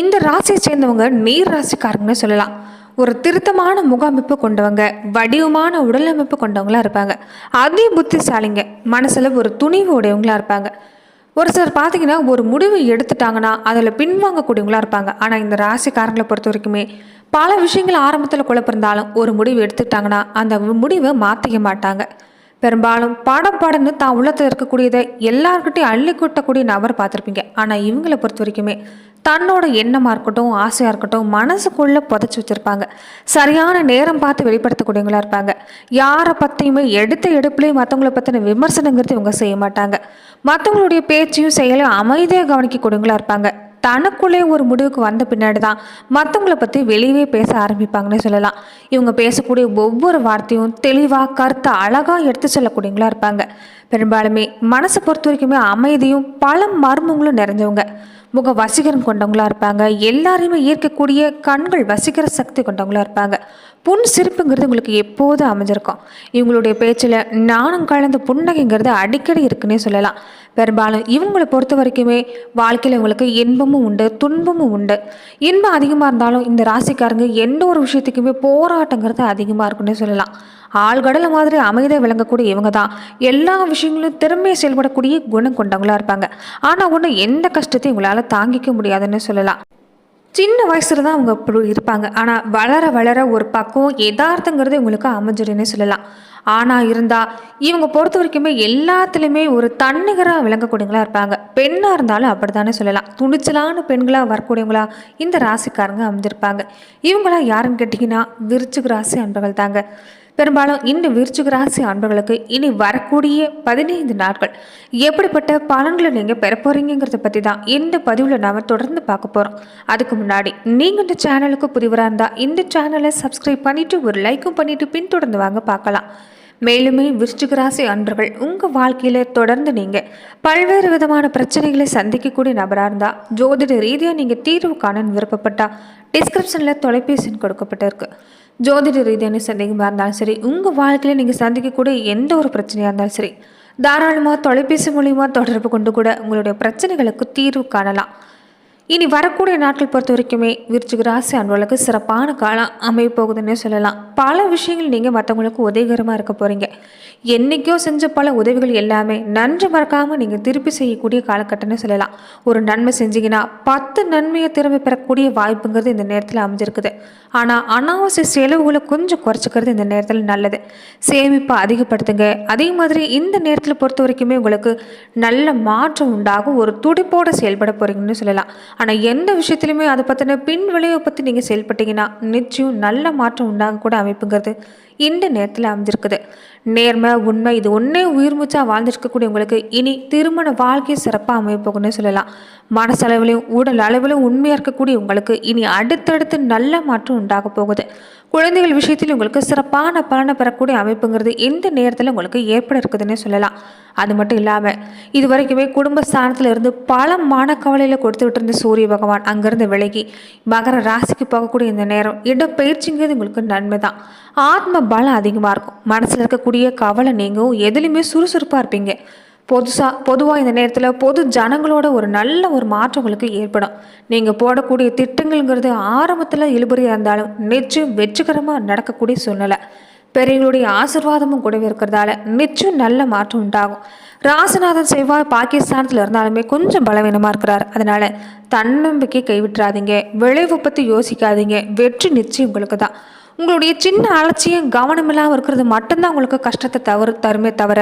இந்த ராசியை சேர்ந்தவங்க நீர் ராசிக்காரங்கன்னு சொல்லலாம். ஒரு திருத்தமான முகாமைப்பு கொண்டவங்க வடிவமான உடலமைப்பு கொண்டவங்களா இருப்பாங்க. அதி புத்திசாலிங்க மனசில் ஒரு துணிவு உடையவங்களா இருப்பாங்க. ஒரு சிலர் பார்த்தீங்கன்னா ஒரு முடிவு எடுத்துட்டாங்கன்னா அதில் பின்வாங்கக்கூடியவங்களா இருப்பாங்க. ஆனால் இந்த ராசிக்காரங்களை பொறுத்த வரைக்குமே பல விஷயங்கள் ஆரம்பத்தில் குழப்பிருந்தாலும் ஒரு முடிவு எடுத்துட்டாங்கன்னா அந்த முடிவை மாற்றிக்க மாட்டாங்க. பெரும்பாலும் பாடம் பாடன்னு தான் உள்ளத்தில் இருக்கக்கூடியதை எல்லார்கிட்டையும் அள்ளி கூட்டக்கூடிய நபர் பார்த்துருப்பீங்க. ஆனால் இவங்களை பொறுத்த வரைக்குமே தன்னோட எண்ணமாக இருக்கட்டும் ஆசையாக இருக்கட்டும் மனசுக்குள்ளே புதைச்சி வச்சுருப்பாங்க. சரியான நேரம் பார்த்து வெளிப்படுத்தக்கூடியவங்களா இருப்பாங்க. யாரை பற்றியுமே எடுத்த எடுப்புலேயும் மற்றவங்கள பற்றின விமர்சனங்கிறது இவங்க செய்ய மாட்டாங்க. மற்றவங்களுடைய பேச்சையும் செயலையும் அமைதியாக கவனிக்கக்கூடியவங்களா இருப்பாங்க. தனக்குள்ளே ஒரு முடிவுக்கு வந்த பின்னாடி தான் மற்றவங்கள பற்றி வெளியே பேச ஆரம்பிப்பாங்கன்னே சொல்லலாம். இவங்க பேசக்கூடிய ஒவ்வொரு வார்த்தையும் தெளிவாக கருத்தை அழகாக எடுத்து சொல்லக்கூடியவங்களா இருப்பாங்க. பெரும்பாலுமே மனசை பொறுத்த வரைக்குமே அமைதியும் பல மர்மங்களும் நிறைஞ்சவங்க. முக வசீகரம் கொண்டவங்களா இருப்பாங்க. எல்லாரையுமே ஈர்க்கக்கூடிய கண்கள் வசீகர சக்தி கொண்டவங்களா இருப்பாங்க. புன் சிரிப்புங்கிறது உங்களுக்கு எப்போதும் அமைஞ்சிருக்கும். இவங்களுடைய பேச்சில் நாணம் கலந்த புன்னகைங்கிறது அடிக்கடி இருக்குன்னே சொல்லலாம். பெரும்பாலும் இவங்களை பொறுத்த வரைக்குமே வாழ்க்கையில் இவங்களுக்கு இன்பமும் உண்டு துன்பமும் உண்டு. இன்பம் அதிகமாக இருந்தாலும் இந்த ராசிக்காரங்க எந்த ஒரு விஷயத்துக்குமே போராட்டங்கிறது அதிகமாக இருக்குன்னே சொல்லலாம். ஆழ்கடலை மாதிரி அமைதியாக விளங்கக்கூடிய இவங்க தான் எல்லா விஷயங்களும் திறமையை செயல்படக்கூடிய குணம் கொண்டவங்களா இருப்பாங்க. ஆனால் ஒன்று எந்த கஷ்டத்தையும் இவங்களால் தாங்கிக்க முடியாதுன்னு சொல்லலாம். சின்ன வயசுல தான் அவங்க இப்படி இருப்பாங்க. ஆனால் வளர வளர ஒரு பக்கம் எதார்த்தங்கிறது இவங்களுக்கு அமைஞ்சிடுன்னு சொல்லலாம். ஆனால் இருந்தால் இவங்க பொறுத்த வரைக்குமே எல்லாத்துலேயுமே ஒரு தன்னிகராக விளங்கக்கூடியவங்களா இருப்பாங்க. பெண்ணாக இருந்தாலும் அப்படி தானே சொல்லலாம். துணிச்சலான பெண்களாக வரக்கூடியவங்களா இந்த ராசிக்காரங்க அமைஞ்சிருப்பாங்க. இவங்களாம் யாருன்னு கேட்டிங்கன்னா விருச்சிக ராசி அன்பர்கள் தாங்க பெரும்பாலும் இந்த விருச்சிக ராசி அன்பர்களுக்கு இனி வரக்கூடிய பதினைந்து நாட்கள். எப்படிப்பட்ட பலன்களை நீங்கள் பெற போகிறீங்கிறத பற்றி தான் இந்த பதிவில் நாம் தொடர்ந்து பார்க்க போகிறோம் அதுக்கு முன்னாடி நீங்கள் இந்த சேனலுக்கு புரிவராக இருந்தால் இந்த சேனலை சப்ஸ்கிரைப் பண்ணிவிட்டு ஒரு லைக்கும் பண்ணிவிட்டு பின்தொடர்ந்து வாங்க பார்க்கலாம். மேலுமே விருச்சிக ராசி அன்பர்கள் உங்கள் வாழ்க்கையில் தொடர்ந்து நீங்கள் பல்வேறு விதமான பிரச்சனைகளை சந்திக்கக்கூடிய நபராக இருந்தால் ஜோதிட ரீதியாக நீங்கள் தீர்வு காண விருப்பப்பட்டால் டிஸ்கிரிப்ஷனில் தொலைபேசின்னு கொடுக்கப்பட்டிருக்கு. ஜோதிட ரீதியான சந்தேகமாக இருந்தாலும் சரி உங்கள் வாழ்க்கையில் நீங்கள் சந்திக்கக்கூடிய எந்த ஒரு பிரச்சனையாக இருந்தாலும் சரி தாராளமாக தொலைபேசி மூலிமா தொடர்பு கொண்டு கூட உங்களுடைய பிரச்சனைகளுக்கு தீர்வு காணலாம். இனி வரக்கூடிய நாட்கள் பொறுத்த வரைக்குமே விருச்சிக ராசி அன்பர்களுக்கு சிறப்பான காலம் அமைய போகுதுன்னே சொல்லலாம். பல விஷயங்கள் நீங்கள் மற்றவங்களுக்கு உதவிகரமாக இருக்க போகிறீங்க என்றைக்கோ செஞ்ச பல உதவிகள் எல்லாமே நன்றி மறக்காமல் நீங்கள் திருப்பி செய்யக்கூடிய காலகட்டம்னு சொல்லலாம். ஒரு நன்மை செஞ்சீங்கன்னா பத்து நன்மையை திரும்பி பெறக்கூடிய வாய்ப்புங்கிறது இந்த நேரத்தில் அமைஞ்சிருக்குது. ஆனால் அனாவசிய செலவுகளை கொஞ்சம் குறைச்சிக்கிறது இந்த நேரத்தில் நல்லது. சேமிப்பை அதிகப்படுத்துங்க. அதே மாதிரி இந்த நேரத்தில் பொறுத்த வரைக்குமே உங்களுக்கு நல்ல மாற்றம் உண்டாகும். ஒரு துடிப்போடு செயல்பட போகிறீங்கன்னு சொல்லலாம். ஆனால் எந்த விஷயத்துலையுமே அதை பற்றின பின் விளைவை பற்றி நீங்கள் செயல்பட்டீங்கன்னா நிச்சயம் நல்ல மாற்றம் உண்டாகக்கூட அமைப்புங்கிறது இந்த நேரத்தில் அமைஞ்சிருக்குது. நேர்மை உண்மை இது ஒன்றே உயிர் மூச்சா வாழ்ந்துருக்கக்கூடிய உங்களுக்கு இனி திருமண வாழ்க்கை சிறப்பாக அமைப்போகும்னு சொல்லலாம். மனசளவிலையும் உடல் அளவிலும் உண்மையாக இருக்கக்கூடிய உங்களுக்கு இனி அடுத்தடுத்து நல்ல மாற்றம் உண்டாக போகுது. குழந்தைகள் விஷயத்தில் உங்களுக்கு சிறப்பான பலனை பெறக்கூடிய அமைப்புங்கிறது இந்த நேரத்தில் உங்களுக்கு ஏற்பட இருக்குதுன்னே சொல்லலாம். அது மட்டும் இல்லாமல் இது வரைக்குமே குடும்ப ஸ்தானத்தில் இருந்து பல மனக்கவலையில் கொடுத்து விட்டுருந்த சூரிய பகவான் அங்கேருந்து விலகி மகர ராசிக்கு போகக்கூடிய இந்த நேரம் இடப்பயிற்சிங்கிறது உங்களுக்கு நன்மை தான் ஆத்ம பலம் அதிகமாக இருக்கும். மனசில் இருக்கக்கூடிய கவலை நீங்கள் எதுலேயுமே சுறுசுறுப்பாக இருப்பீங்க. பொதுசாக பொதுவாக இந்த நேரத்தில் பொது ஜனங்களோட ஒரு நல்ல ஒரு மாற்றம் உங்களுக்கு ஏற்படும். நீங்கள் போடக்கூடிய திட்டங்கள்ங்கிறது ஆரம்பத்தில் இழுபறியாக இருந்தாலும் நிச்சயம் வெற்றிகரமாக நடக்கக்கூடிய சூழ்நிலை. பெரியவங்களுடைய ஆசிர்வாதமும் கூடவே இருக்கிறதால நிச்சயம் நல்ல மாற்றம் உண்டாகும். ராசிநாதன் செவ்வாய் பாகிஸ்தானத்தில் இருந்தாலுமே கொஞ்சம் பலவீனமாக இருக்கிறார். அதனால் தன்னம்பிக்கை கைவிட்டுறாதீங்க. விளைவு பற்றி யோசிக்காதீங்க. வெற்றி நிச்சயம் உங்களுக்கு தான் உங்களுடைய சின்ன அலட்சியம் கவனம் இல்லாமல் இருக்கிறது மட்டும்தான் உங்களுக்கு கஷ்டத்தை தவறு தருமே தவிர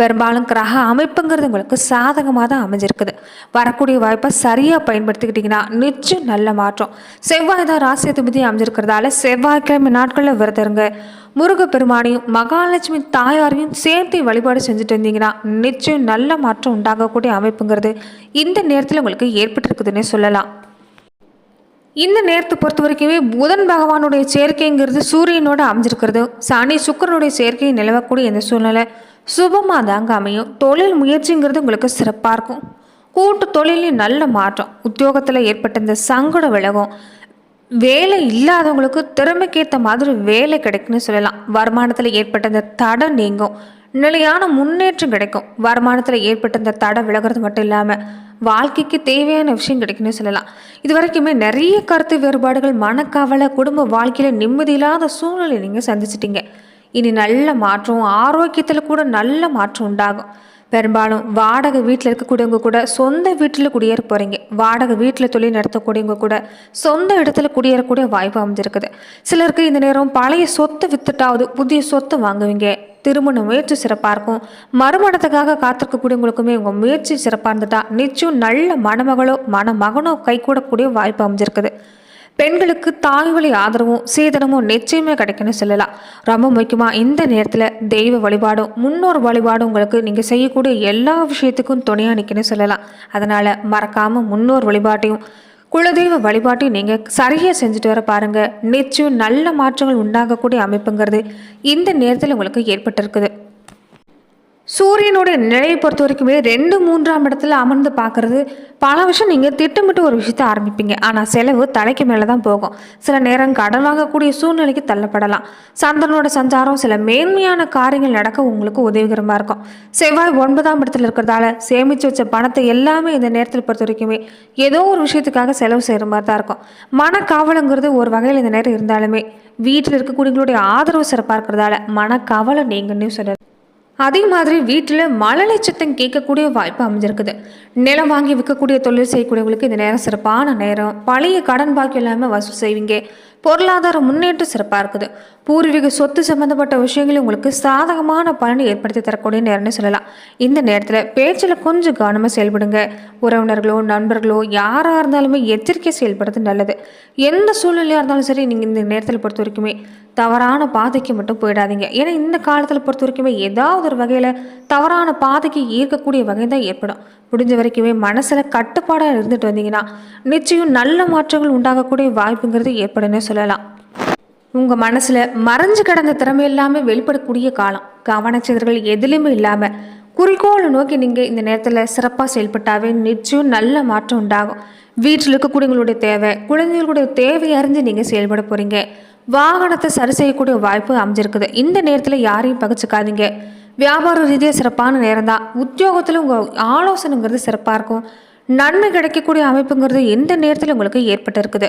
பெரும்பாலும் கிரக அமைப்புங்கிறது உங்களுக்கு சாதகமாக தான் அமைஞ்சிருக்குது. வரக்கூடிய வாய்ப்பை சரியாக பயன்படுத்திக்கிட்டிங்கன்னா நிச்சயம் நல்ல மாற்றம். செவ்வாய் தான் ராசியதிபதி அமைஞ்சிருக்கிறதால செவ்வாய்க்கிழமை நாட்களில் விரதருங்க. முருகப்பெருமானையும் மகாலட்சுமி தாயாரையும் சேர்த்து வழிபாடு செஞ்சுட்டு இருந்தீங்கன்னா நிச்சயம் நல்ல மாற்றம் உண்டாகக்கூடிய அமைப்புங்கிறது இந்த நேரத்தில் உங்களுக்கு ஏற்பட்டிருக்குதுன்னே சொல்லலாம். இந்த நேரத்தை பொறுத்த வரைக்குமே புதன் பகவானுடைய சேர்க்கைங்கிறது சூரியனோட அமைஞ்சிருக்கிறது. சனி சுக்கரனுடைய சேர்க்கையை நிலவக்கூடிய இந்த சூழ்நிலை சுபமாக தாங்க அமையும். தொழில் முயற்சிங்கிறது உங்களுக்கு சிறப்பாக இருக்கும். கூட்டு தொழிலையும் நல்ல மாற்றம். உத்தியோகத்தில் ஏற்பட்ட இந்த சங்கடம் விலகும். வேலை இல்லாதவங்களுக்கு திறமைக்கேற்ற மாதிரி வேலை கிடைக்குன்னு சொல்லலாம். வருமானத்தில் ஏற்பட்ட இந்த தடை நீங்கும். நிலையான முன்னேற்றம் கிடைக்கும். வருமானத்தில் ஏற்பட்ட இந்த தடை விலகிறது மட்டும் இல்லாமல் வாழ்க்கைக்கு தேவையான விஷயம் கிடைக்குன்னு சொல்லலாம். இது வரைக்குமே நிறைய கருத்து வேறுபாடுகள் மனக்கவலை குடும்ப வாழ்க்கையில் நிம்மதி இல்லாத சூழ்நிலை நீங்கள் சந்திச்சிட்டீங்க. இனி நல்ல மாற்றம் ஆரோக்கியத்தில் கூட நல்ல மாற்றம் உண்டாகும். பெரும்பாலும் வாடகை வீட்டில் இருக்கக்கூடியவங்க கூட சொந்த வீட்டில் குடியேற போகிறீங்க வாடகை வீட்டில் தொழில் நடத்தக்கூடியவங்க கூட சொந்த இடத்துல குடியேறக்கூடிய வாய்ப்பு அமைஞ்சிருக்குது. சிலருக்கு இந்த நேரம் பழைய சொத்தை வித்துட்டாவது புதிய சொத்தை வாங்குவீங்க. திருமண முயற்சி சிறப்பாக இருக்கும். மறுமணத்துக்காக காத்திருக்கக்கூடியவங்களுக்குமே உங்கள் முயற்சி சிறப்பாக இருந்துட்டா நிச்சயம் நல்ல மணமகளோ மணமகனோ கைகூடக்கூடிய வாய்ப்பு அமைஞ்சிருக்குது. பெண்களுக்கு தாய் வழி ஆதரவும் சீதனமும் நிச்சயமே கிடைக்குன்னு சொல்லலாம். ரொம்ப முக்கியமாக இந்த நேரத்தில் தெய்வ வழிபாடும் முன்னோர் வழிபாடும் உங்களுக்கு நீங்கள் செய்யக்கூடிய எல்லா விஷயத்துக்கும் துணையாக நிற்கணும்னு சொல்லலாம். அதனால் மறக்காமல் முன்னோர் வழிபாட்டையும் குலதெய்வ வழிபாட்டையும் நீங்கள் சரியாக செஞ்சுட்டு வர பாருங்கள் நிச்சயம் நல்ல மாற்றங்கள் உண்டாகக்கூடிய அமைப்புங்கிறது இந்த நேரத்தில் உங்களுக்கு ஏற்பட்டிருக்குது. சூரியனுடைய நிலையை பொறுத்த வரைக்குமே ரெண்டு மூன்றாம் இடத்துல அமர்ந்து பார்க்குறது பல விஷயம் நீங்கள் திட்டமிட்டு ஒரு விஷயத்த ஆரம்பிப்பீங்க. ஆனால் செலவு தலைக்கு மேலே தான் போகும். சில நேரம் கடன் வாங்கக்கூடிய சூழ்நிலைக்கு தள்ளப்படலாம். சந்திரனோட சஞ்சாரம் சில மேன்மையான காரியங்கள் நடக்க உங்களுக்கு உதவிகரமாக இருக்கும். செவ்வாய் ஒன்பதாம் இடத்துல இருக்கிறதால சேமித்து வச்ச பணத்தை எல்லாமே இந்த நேரத்தில் பொறுத்த வரைக்குமே ஏதோ ஒரு விஷயத்துக்காக செலவு செய்கிற மாதிரி தான் இருக்கும். மனக்காவலங்கிறது ஒரு வகையில் இந்த நேரம் இருந்தாலுமே வீட்டில் இருக்கக்கூடியவங்களுடைய ஆதரவு சிறப்பாக இருக்கிறதால மனக்கவலை நீங்கன்னு சொல்லலாம் அதே மாதிரி வீட்டில் மழலை சத்தம் கேட்கக்கூடிய வாய்ப்பு அமைஞ்சிருக்குது. நிலம் வாங்கி விற்கக்கூடிய தொழில் செய்யக்கூடியவங்களுக்கு இந்த நேரம் சிறப்பான நேரம். பழைய கடன் பாக்கி இல்லாமல் வசூல் செய்வீங்க. பொருளாதார முன்னேற்றம் சிறப்பாக இருக்குது. பூர்வீக சொத்து சம்மந்தப்பட்ட விஷயங்கள் உங்களுக்கு சாதகமான பலனை ஏற்படுத்தி தரக்கூடிய நேரம்னு சொல்லலாம். இந்த நேரத்தில் பேச்சில் கொஞ்சம் கவனமாக செயல்படுங்க. உறவினர்களோ நண்பர்களோ யாராக இருந்தாலுமே எச்சரிக்கை செயல்படுறது நல்லது. எந்த சூழ்நிலையாக இருந்தாலும் சரி நீங்கள் இந்த நேரத்தில் பொறுத்த வரைக்குமே தவறான பாதைக்கு மட்டும் போயிடாதீங்க. ஏன்னா இந்த காலத்தில் பொறுத்த வரைக்குமே ஏதாவது ஒரு வகையில் தவறான பாதைக்கு ஈர்க்கக்கூடிய வகை தான் ஏற்படும். முடிஞ்ச வரைக்குமே மனசில் கட்டுப்பாடாக இருந்துட்டு வந்தீங்கன்னா நிச்சயம் நல்ல மாற்றங்கள் உண்டாகக்கூடிய வாய்ப்புங்கிறது ஏற்படுன்னு சொல்லலாம். உங்கள் மனசில் மறைஞ்சு கிடந்த திறமை எல்லாமே வெளிப்படக்கூடிய காலம். கவனச்சிதறல் எதுலேயுமே இல்லாமல் குறிக்கோளை நோக்கி நீங்கள் இந்த நேரத்தில் சிறப்பாக செயல்பட்டாவே நிச்சயம் நல்ல மாற்றம் உண்டாகும். வீட்டில் இருக்கக்கூடியவங்களுடைய தேவை குழந்தைகளுடைய தேவையை அறிஞ்சு நீங்கள் செயல்பட போகிறீங்க வாகனத்தை சரி செய்யக்கூடிய வாய்ப்பு அமைஞ்சிருக்குது. இந்த நேரத்தில் யாரையும் பகிச்சுக்காதீங்க. வியாபார ரீதியாக சிறப்பான நேரம் தான் உத்தியோகத்தில் உங்கள் ஆலோசனைங்கிறது சிறப்பாக இருக்கும். நன்மை கிடைக்கக்கூடிய அமைப்புங்கிறது எந்த நேரத்தில் உங்களுக்கு ஏற்பட்டிருக்குது?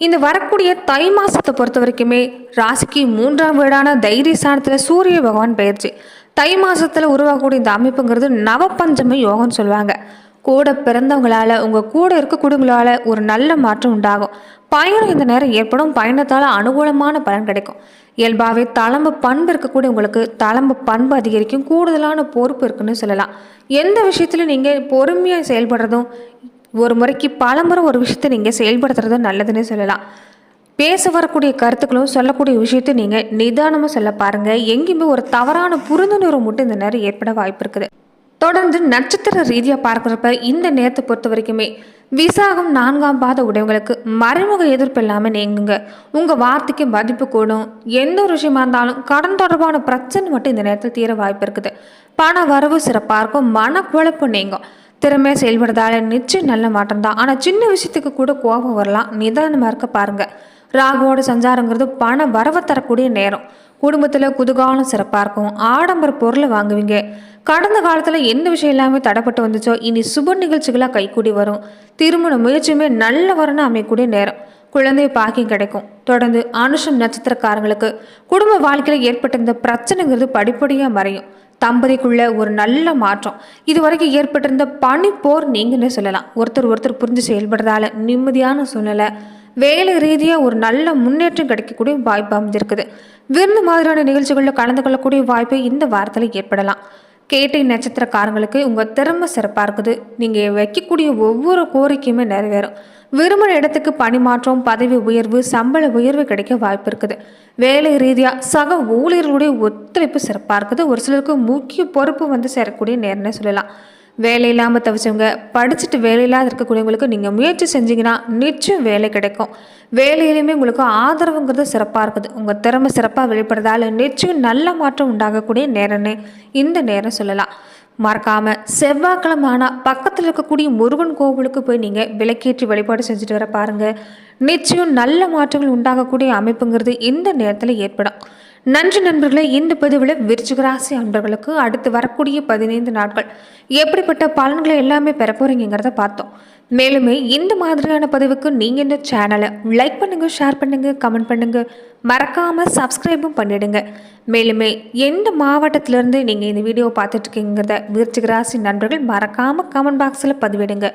இந்த வரக்கூடிய தை மாதத்தை பொறுத்த வரைக்குமே ராசிக்கு மூன்றாம் வீடான தைரிய ஸ்தானத்தில் சூரிய பகவான் பயிற்சி தை மாதத்தில் உருவாகக்கூடிய இந்த அமைப்புங்கிறது நவபஞ்சமி யோகம்னு சொல்லுவாங்க. கூட பிறந்தவங்களால உங்கள் கூட இருக்கக்கூடியவங்களால ஒரு நல்ல மாற்றம் உண்டாகும். பயணம் இந்த நேரம் ஏற்படும். பயணத்தால் அனுகூலமான பலன் கிடைக்கும். இயல்பாகவே தளம்பு பண்பு இருக்கக்கூடிய உங்களுக்கு தளம்பு பண்பு அதிகரிக்கும். கூடுதலான பொறுப்பு இருக்குன்னு சொல்லலாம். எந்த விஷயத்துலையும் நீங்கள் பொறுமையாக செயல்படுறதும் ஒரு முறைக்கு பலமுறை ஒரு விஷயத்தை நீங்கள் செயல்படுத்துறதும் நல்லதுன்னு சொல்லலாம். பேச வரக்கூடிய கருத்துக்களும் சொல்லக்கூடிய விஷயத்தை நீங்கள் நிதானமாக சொல்ல பாருங்கள் எங்கேயுமே ஒரு தவறான புரிந்துணர்வு மட்டும் இந்த நேரம் ஏற்பட வாய்ப்பு இருக்குது. தொடர்ந்து நட்சத்திர ரீதியாக பார்க்குறப்ப இந்த நேரத்தை பொறுத்த வரைக்குமே விசாகம் நான்காம் பாத உடையவங்களுக்கு மறைமுக எதிர்ப்பு இல்லாமல் நீங்குங்க. உங்கள் வார்த்தைக்கு மதிப்பு கூடும். எந்த ஒரு விஷயமா இருந்தாலும் கடன் தொடர்பான பிரச்சனை மட்டும் இந்த நேரத்தில் தீர வாய்ப்பு இருக்குது. பண வரவு சிறப்பாக இருக்கும் மனக்குழப்பம் நீங்கும். திறமையாக செயல்படுறதால நிச்சயம் நல்ல மாற்றம் தான். ஆனால் சின்ன விஷயத்துக்கு கூட கோபம் வரலாம். நிதானமாக இருக்க பாருங்கள் ராகுவோட சஞ்சாரங்கிறது பண வரவை தரக்கூடிய நேரம். குடும்பத்தில் குதுகாலம் சிறப்பாக இருக்கும். ஆடம்பர பொருளை வாங்குவீங்க. கடந்த காலத்தில் எந்த விஷயம் எல்லாமே தடைப்பட்டு வந்துச்சோ இனி சுப நிகழ்ச்சிகளாக கைக்கூடி வரும். திருமண முயற்சியுமே நல்ல வரணும் அமையக்கூடிய நேரம். குழந்தை பாக்கியம் கிடைக்கும். தொடர்ந்து அனுஷம் நட்சத்திரக்காரங்களுக்கு குடும்ப வாழ்க்கையில் ஏற்பட்ட இந்த பிரச்சனைங்கிறது படிப்படியாக மறையும். தம்பதிக்குள்ள ஒரு நல்ல மாற்றம். இது வரைக்கும் ஏற்பட்டிருந்த பனிப்போர் நீங்கன்னு சொல்லலாம். ஒருத்தர் ஒருத்தர் புரிஞ்சு செயல்படுறதால நிம்மதியான சூழ்நிலை. வேலை ரீதியாக ஒரு நல்ல முன்னேற்றம் கிடைக்கக்கூடிய வாய்ப்பு அமைஞ்சிருக்குது. விருந்து மாதிரியான நிகழ்ச்சிகளில் கலந்து கொள்ளக்கூடிய வாய்ப்பு இந்த வாரத்தில் ஏற்படலாம். கேட்டை நட்சத்திரக்காரங்களுக்கு உங்கள் திறமை சிறப்பாக இருக்குது. நீங்கள் வைக்கக்கூடிய ஒவ்வொரு கோரிக்கையுமே நிறைவேறும். விரும்பின இடத்துக்கு பணிமாற்றம் பதவி உயர்வு சம்பள உயர்வு கிடைக்க வாய்ப்பு இருக்குது. வேலை ரீதியாக சக ஊழியர்களுடைய ஒத்துழைப்பு சிறப்பாக இருக்குது. ஒரு சிலருக்கு முக்கிய பொறுப்பு வந்து சேரக்கூடிய நேரம்னு சொல்லலாம். வேலை இல்லாமல் தவிச்சவங்க படிச்சுட்டு வேலை இல்லாத இருக்கக்கூடியவங்களுக்கு நீங்கள் முயற்சி செஞ்சீங்கன்னா நிச்சயம் வேலை கிடைக்கும். வேலையிலையுமே உங்களுக்கு ஆதரவுங்கிறது சிறப்பாக இருக்குது. உங்கள் திறமை சிறப்பாக வெளிப்படுறதால நிச்சயம் நல்ல மாற்றம் உண்டாகக்கூடிய நேரம்னு இந்த நேரம் சொல்லலாம். மறக்காமல் செவ்வாய்க்கிழமை ஆனால் பக்கத்தில் இருக்கக்கூடிய முருகன் கோவிலுக்கு போய் நீங்கள் விளக்கேற்றி வழிபாடு செஞ்சுட்டு வர பாருங்கள் நிச்சயம் நல்ல மாற்றங்கள் உண்டாகக்கூடிய அமைப்புங்கிறது இந்த நேரத்தில் ஏற்படும். நன்றி நண்பர்களே இந்த பதிவில் விருச்சிகராசி அன்பர்களுக்கு அடுத்து வரக்கூடிய பதினைந்து நாட்கள் எப்படிப்பட்ட பலன்களை எல்லாமே பெற போகிறீங்கிறத பார்த்தோம். மேலுமே இந்த மாதிரியான பதிவுக்கு நீங்கள் இந்த சேனலை லைக் பண்ணுங்கள் ஷேர் பண்ணுங்கள் கமெண்ட் பண்ணுங்கள் மறக்காமல் சப்ஸ்கிரைபும் பண்ணிடுங்க. மேலுமே எந்த மாவட்டத்திலேருந்து நீங்கள் இந்த வீடியோ பார்த்துட்ருக்கீங்கிறத விருச்சிகராசி நண்பர்கள் மறக்காமல் கமெண்ட் பாக்ஸில் பதிவிடுங்க.